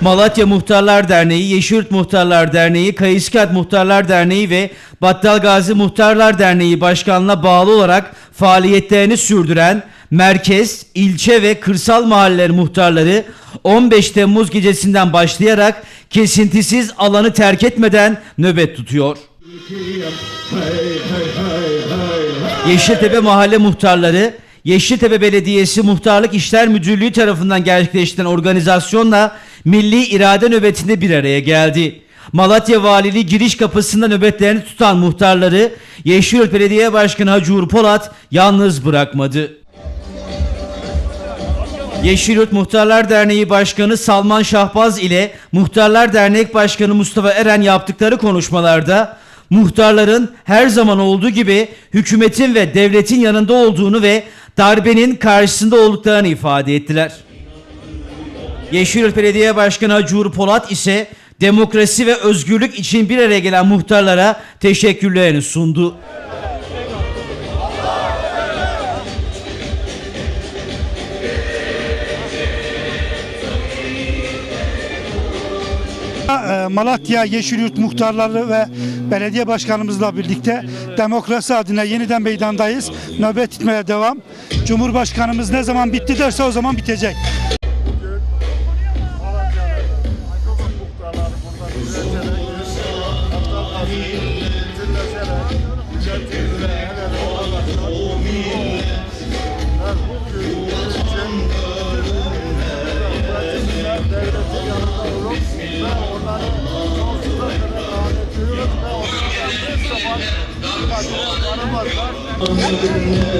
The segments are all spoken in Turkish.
Malatya Muhtarlar Derneği, Yeşilyurt Muhtarlar Derneği, Kayıskent Muhtarlar Derneği ve Battalgazi Muhtarlar Derneği başkanlığına bağlı olarak faaliyetlerini sürdüren merkez, ilçe ve kırsal mahalleler muhtarları 15 Temmuz gecesinden başlayarak kesintisiz alanı terk etmeden nöbet tutuyor. Yeşiltepe Mahalle Muhtarları, Yeşiltepe Belediyesi Muhtarlık İşler Müdürlüğü tarafından gerçekleştirilen organizasyonla Milli İrade nöbetinde bir araya geldi. Malatya Valiliği giriş kapısında nöbetlerini tutan muhtarları Yeşilyurt Belediye Başkanı Hacı Uğur Polat yalnız bırakmadı. Yeşilyurt Muhtarlar Derneği Başkanı Salman Şahbaz ile Muhtarlar Dernek Başkanı Mustafa Eren yaptıkları konuşmalarda muhtarların her zaman olduğu gibi hükümetin ve devletin yanında olduğunu ve darbenin karşısında olduklarını ifade ettiler. Yeşilyurt Belediye Başkanı Hacı Polat ise demokrasi ve özgürlük için bir araya gelen muhtarlara teşekkürlerini sundu. Ee, Malatya Yeşilyurt muhtarları ve belediye başkanımızla birlikte demokrasi adına yeniden meydandayız. Nöbet tutmaya devam. Cumhurbaşkanımız ne zaman bitti derse o zaman bitecek.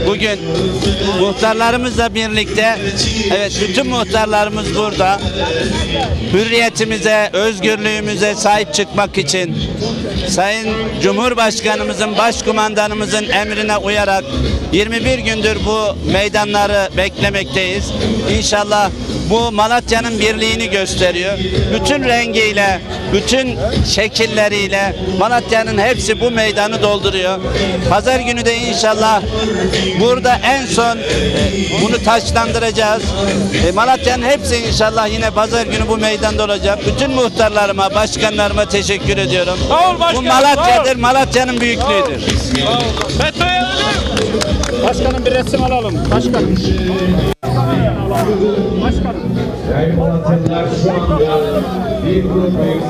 Bugün muhtarlarımızla birlikte evet bütün muhtarlarımız burada. Hürriyetimize, özgürlüğümüze sahip çıkmak için Sayın Cumhurbaşkanımızın, Başkumandanımızın emrine uyarak 21 gündür bu meydanları beklemekteyiz. İnşallah bu Malatya'nın birliğini gösteriyor. Bütün rengiyle, bütün şekilleriyle Malatya'nın hepsi bu meydanı dolduruyor. Pazar günü de inşallah burada en son e, bunu taçlandıracağız. E, Malatya'nın hepsi inşallah yine pazar günü bu meydanda olacak. Bütün muhtarlarıma, başkanlarıma teşekkür ediyorum. Sağ ol başkanım, bu Malatya'dır, Malatya'nın büyüklüğüdür. Başkanım bir resim alalım. Başkanım. Başkanım. Değerli Malatyalılar şu anda bir grup büyük